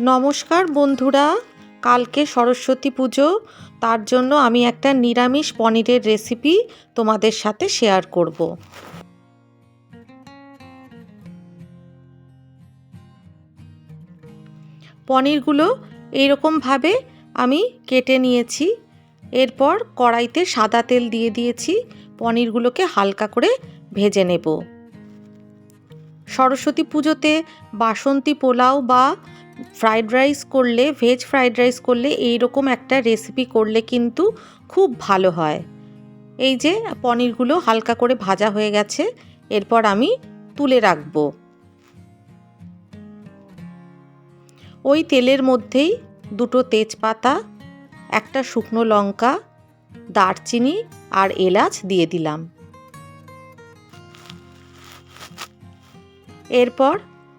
নমস্কার বন্ধুরা, কালকে সরস্বতী পুজো, তার জন্য আমি একটা নিরামিষ পনিরের রেসিপি তোমাদের সাথে শেয়ার করব। পনিরগুলো এইরকমভাবে আমি কেটে নিয়েছি, এরপর কড়াইতে সাদা তেল দিয়ে দিয়েছি, পনিরগুলোকে হালকা করে ভেজে নেব। সরস্বতী পুজোতে বাসন্তী পোলাও বা ফ্রাইড রাইস করলে, ভেজ ফ্রাইড রাইস করলে এই রকম একটা রেসিপি করলে কিন্তু খুব ভালো হয়। এই যে পনিরগুলো হালকা করে ভাজা হয়ে গেছে, এরপর আমি তুলে রাখব। ওই তেলের মধ্যেই দুটো তেজপাতা, একটা শুকনো লঙ্কা, দারচিনি আর এলাচ দিয়ে দিলাম। এরপর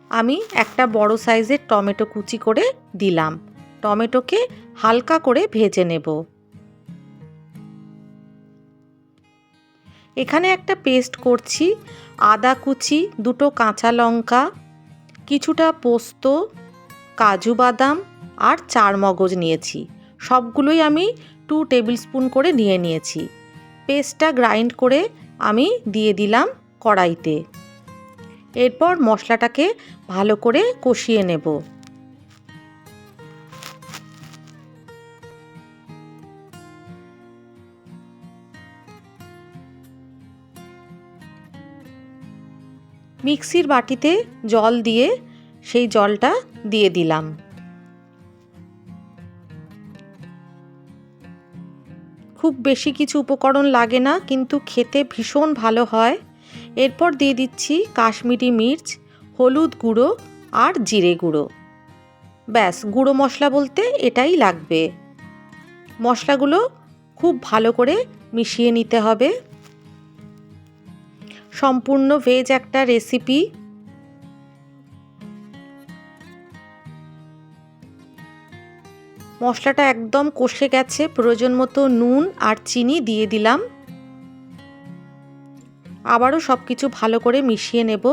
আমি একটা বড় সাইজের টমেটো কুচি করে দিলাম। টমেটোকে হালকা করে ভেজে নেব। এখানে একটা পেস্ট করছি, আদা কুচি, দুটো কাঁচা লঙ্কা, কিছুটা পোস্ত, কাজু বাদাম আর চার মগজ নিয়েছি। সবগুলোই আমি টু টেবিল স্পুন করে নিয়ে নিয়েছি। পেস্টটা গ্রাইন্ড করে আমি দিয়ে দিলাম কড়াইতে। এরপর মশলাটাকে ভালো করে কষিয়ে নেব। মিক্সির বাটিতে জল দিয়ে সেই জলটা দিয়ে দিলাম। খুব বেশি কিছু উপকরণ লাগে না, কিন্তু খেতে ভীষণ ভালো হয়। এরপর দিয়ে দিচ্ছি কাশ্মীরি মির্চ, হলুদ গুঁড়ো আর জিরে গুঁড়ো। ব্যাস, গুঁড়ো মশলা বলতে এটাই লাগবে। মশলাগুলো খুব ভালো করে মিশিয়ে নিতে হবে। সম্পূর্ণ ভেজ একটা রেসিপি। মশলাটা একদম কষে গেছে, প্রয়োজন মতো নুন আর চিনি দিয়ে দিলাম। আবারও সব কিছু ভালো করে মিশিয়ে নেব।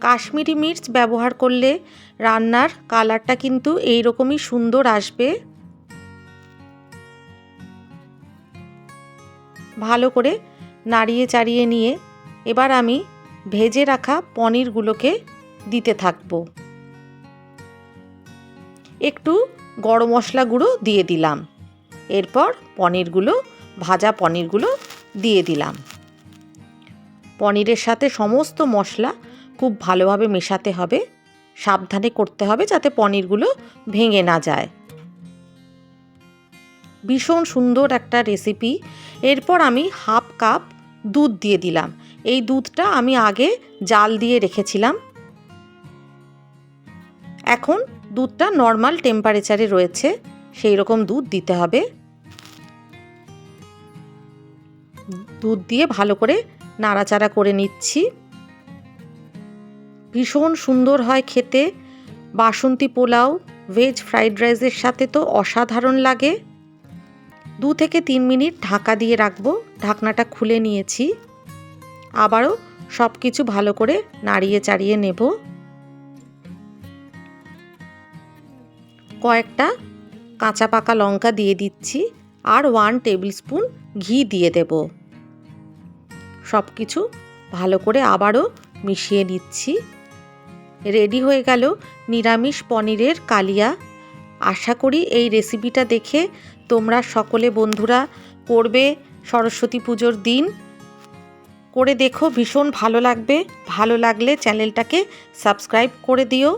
কাশ্মীরি মির্চ ব্যবহার করলে রান্নার কালারটা কিন্তু এই রকমই সুন্দর আসবে। ভালো করে নাড়িয়ে চাড়িয়ে নিয়ে এবার আমি ভেজে রাখা পনিরগুলোকে দিতে থাকব। একটু গরম মশলা গুঁড়ো দিয়ে দিলাম। এরপর পনিরগুলো, ভাজা পনিরগুলো দিয়ে দিলাম। পনিরের সাথে সমস্ত মশলা খুব ভালোভাবে মেশাতে হবে। সাবধানে করতে হবে যাতে পনিরগুলো ভেঙে না যায়। ভীষণ সুন্দর একটা রেসিপি। এরপর আমি হাফ কাপ দুধ দিয়ে দিলাম। এই দুধটা আমি আগে জাল দিয়ে রেখেছিলাম। এখন দুধটা নর্মাল টেম্পারেচারে রয়েছে, সেই রকম দুধ দিতে হবে। দুধ দিয়ে ভালো করে নাড়াচাড়া করে নিচ্ছি। ভীষণ সুন্দর হয় খেতে। বাসন্তী পোলাও ভেজ ফ্রাইড রাইসের সাথে তো অসাধারণ লাগে। দু থেকে তিন মিনিট ঢাকা দিয়ে রাখব। ঢাকনাটা খুলে নিয়েছি। আবারও সব কিছু ভালো করে নাড়িয়ে চাড়িয়ে নেব। কয়েকটা কাঁচা পাকা লঙ্কা দিয়ে দিচ্ছি। আর ওয়ান টেবিল স্পুন ঘি দিয়ে দেব। সব কিছু ভালো করে আবারও মিশিয়ে নিচ্ছি। রেডি হয়ে গেল নিরামিষ পনিরের কালিয়া। আশা করি এই রেসিপিটা দেখে তোমরা সকলে বন্ধুরা করবে সরস্বতী পুজোর দিন। করে দেখো, ভীষণ ভালো লাগবে। ভালো লাগলে চ্যানেলটাকে সাবস্ক্রাইব করে দিও।